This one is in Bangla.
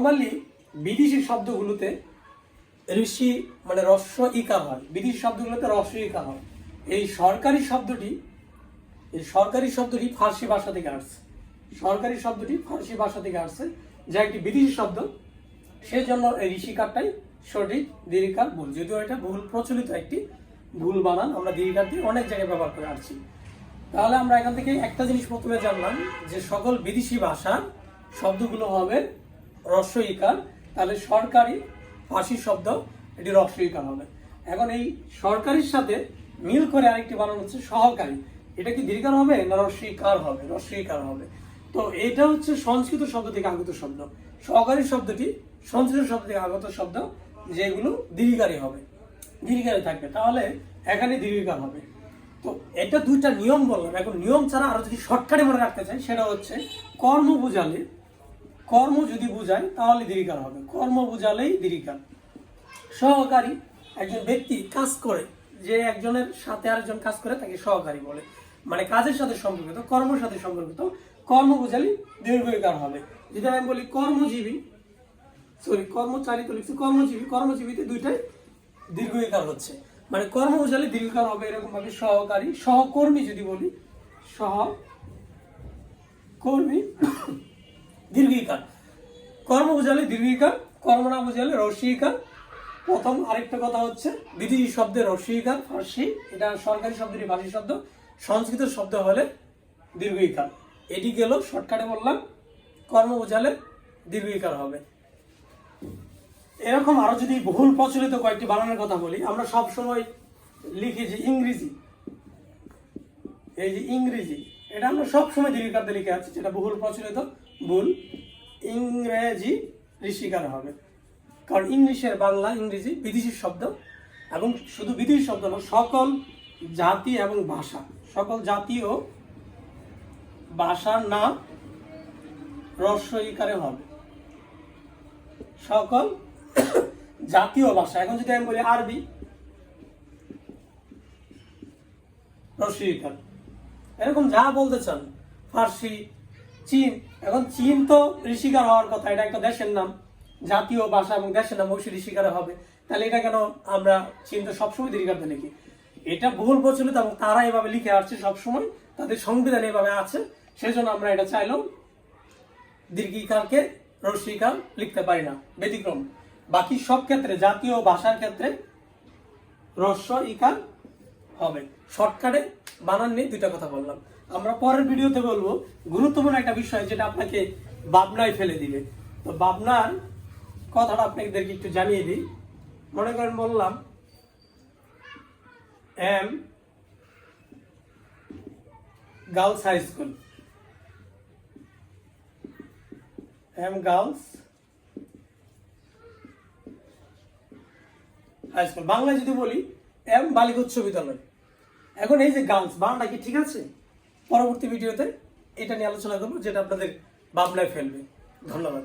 নর্মালি বিদেশি শব্দগুলোতে ঋষি মানে রস্য ইকার হয়। বিদেশি শব্দগুলোতে রস্য ইকার হয়। এই সরকারি শব্দটি, এই সরকারি শব্দটি ফার্সি ভাষা থেকে আসছে। সরকারি শব্দটি ফার্সি ভাষা থেকে আসছে, যা একটি বিদেশি শব্দ। সেজন্য এই ঋষিকারটাই সঠিক দীর্ঘকার ভুল। যদিও এটা ভুল প্রচলিত একটি ভুল বানান, আমরা দীর্ঘকার দিয়ে অনেক জায়গায় ব্যবহার করে আসছি। তাহলে আমরা এখান থেকে একটা জিনিস প্রথমে জানলাম যে সকল বিদেশি ভাষার শব্দগুলো হবে রস্যইকার তাহলে সরকারি ফার্সি শব্দ, এটি রস্যইকার হবে। এখন এই সরকারির সাথে মিল করে আরেকটি বানানো হচ্ছে সহকারী। এটা কি দীর্ঘার হবে না রস্যইকার হবে? রস্যইকার হবে। তো এটা হচ্ছে সংস্কৃত শব্দ থেকে আগত শব্দ। সহকারী শব্দটি সংস্কৃত শব্দ থেকে আগত শব্দ, যেগুলো দীর্ঘারই হবে। দীর্ঘারে থাকবে। তাহলে এখানে দীর্ঘিকার হবে। তো এটা দুইটা নিয়ম বললাম। এখন নিয়ম ছাড়া আরও যদি শর্টকাটে মনে রাখতে চাই, সেটা হচ্ছে কর্ম বুঝালে কর্ম যদি বুঝায়, তাহলে দীর্ঘিকার হবে। কর্ম বুঝালেই দীর্ঘিকার সহকারী একজন ব্যক্তি কাজ করে, যে একজনের সাথে আরেকজন কাজ করে, তাকে সহকারী বলে। মানে কাজের সাথে সম্পর্কিত, কর্মের সাথে সম্পর্কিত। কর্ম বুঝালি দীর্ঘিকার হবে। যদি আমি বলি কর্মজীবী সরি কর্মচারী তো লিখছি কর্মজীবী, কর্মজীবীতে দুইটাই দীর্ঘিকার হচ্ছে। মানে কর্ম বুঝালে দীর্ঘিকার হবে এরকম ভাবে সহকারী, সহকর্মী যদি বলি সহকর্মী দীর্ঘিকার। কর্ম বুঝালে দীর্ঘিকার, কর্ম না বুঝালে রস্যিকার প্রথম আরেকটা কথা হচ্ছে, বিদেশি শব্দের রস্যিকার ফার্সি, এটা সরকারি শব্দের ভাষী শব্দ। সংস্কৃত শব্দ হলে দীর্ঘিকার। এটি গেল শর্টকাটে বললাম, কর্ম বোঝালে দীর্ঘিকার হবে। এরকম আরও যদি বহুল প্রচলিত কয়েকটি বানানোর কথা বলি, আমরা সব সময় লিখি যে ইংরেজি। এই যে ইংরেজি, এটা আমরা সব সময় দীর্ঘিকারতে লিখে আছি, যেটা বহুল প্রচলিত। ভুল, ইংরেজি ঋষিকার হবে। কারণ ইংলিশের বাংলা, ইংরেজি বিদেশি শব্দ এবং শুধু বিদেশি শব্দ না সকল জাতি এবং ভাষা, সকল জাতি ও ভাষার নাম রস্যইকারে হবে। সকল জাতীয় ভাষা, এখন যদি আমি বলি আরবি রস্যইকার এরকম যা বলতে চান, ফার্সি চীন। এখন চীন তো ঋষিকার হওয়ার কথা, এটা একটা দেশের নাম, জাতীয় ভাষা এবং দেশের নাম অবশ্যই ঋষিকারে হবে। তাহলে এটা কেন আমরা চীন তো সবসময় দীর্ঘার্থে লিখি এটা বহুল প্রচলিত এবং তারা এভাবে লিখে আসছে সবসময়, তাদের সংবিধান এভাবে আছে সেই জন্য আমরা এটা চাইলাম দীর্ঘিকারকে রস্যিকার লিখতে পারি না, ব্যতিক্রম। বাকি সব ক্ষেত্রে, জাতীয় ভাষার ক্ষেত্রে রস্য ইকাল হবে। শর্টকাটে বানান নিয়ে দুইটা কথা বললাম। আমরা পরের ভিডিওতে বলব, গুরুত্বপূর্ণ একটা বিষয় যেটা আপনাকে ভাবনায় ফেলে দিবে। তো ভাবনার কথাটা আপনাদেরকে একটু জানিয়ে দিই। মনে করেন বললাম M girls high school M girls high school Bangla যদি বলি এম বালিকা উচ্চ বিদ্যালয়। এখন এই যে গার্লস বাংলা কি ঠিক আছে? পরবর্তী ভিডিওতে এটা নিয়ে আলোচনা করব যেটা আপনাদের ভাবনায় ফেলবে। ধন্যবাদ।